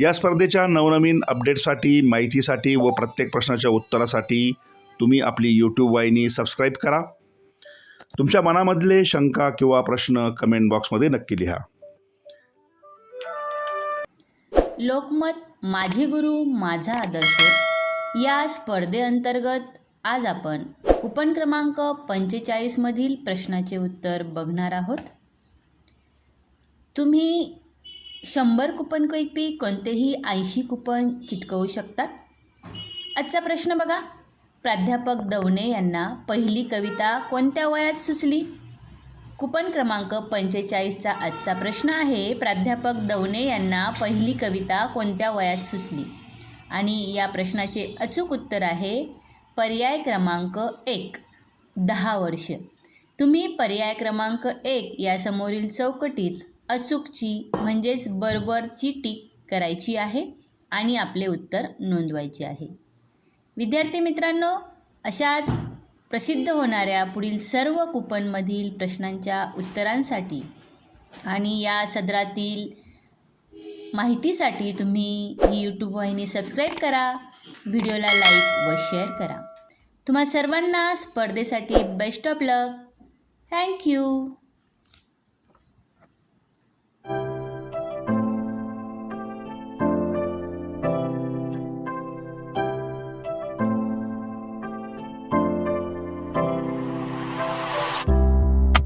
या स्पर्धेच्या नवनवीन अपडेटसाठी माहितीसाठी व प्रत्येक प्रश्नाच्या उत्तरासाठी तुम्ही आपली यूट्यूब वाहिनी सबस्क्राईब करा. तुमच्या मनामधले शंका किंवा प्रश्न कमेंट बॉक्समध्ये नक्की लिहा. लोकमत माझे गुरु माझा आदर्श. या स्पर्धेअंतर्गत आज आपण कुपन क्रमांक पंचेचाळीसमधील प्रश्नाचे उत्तर बघणार आहोत. तुम्ही शंभर कुपनपैकी कोणतेही ऐंशी कुपन चिटकवू शकतात? आजचा प्रश्न बघा. प्राध्यापक दवणे यांना पहिली कविता कोणत्या वयात सुचली? कुपन क्रमांक पंचेचाळीसचा आजचा प्रश्न आहे. प्राध्यापक दवणे यांना पहिली कविता कोणत्या वयात सुचली? आणि या प्रश्नाचे अचूक उत्तर आहे पर्याय क्रमांक एक दहा वर्ष. तुम्ही पर्याय क्रमांक एक या समोरील चौकटीत अचूकची म्हणजेच बरोबरची टीक करायची आहे आणि आपले उत्तर नोंदवायचे आहे. विद्यार्थी मित्रांनो अशाच प्रसिद्ध होणाऱ्या पुढील सर्व कुपनमधील प्रश्नांच्या उत्तरांसाठी आणि या सदरातील माहितीसाठी तुम्ही ही यूट्यूब वाहिनी सबस्क्राईब करा व्हिडिओला लाईक व शेअर करा. तुम्हा सर्वांना स्पर्धेसाठी बेस्ट ऑफ लक थँक्यू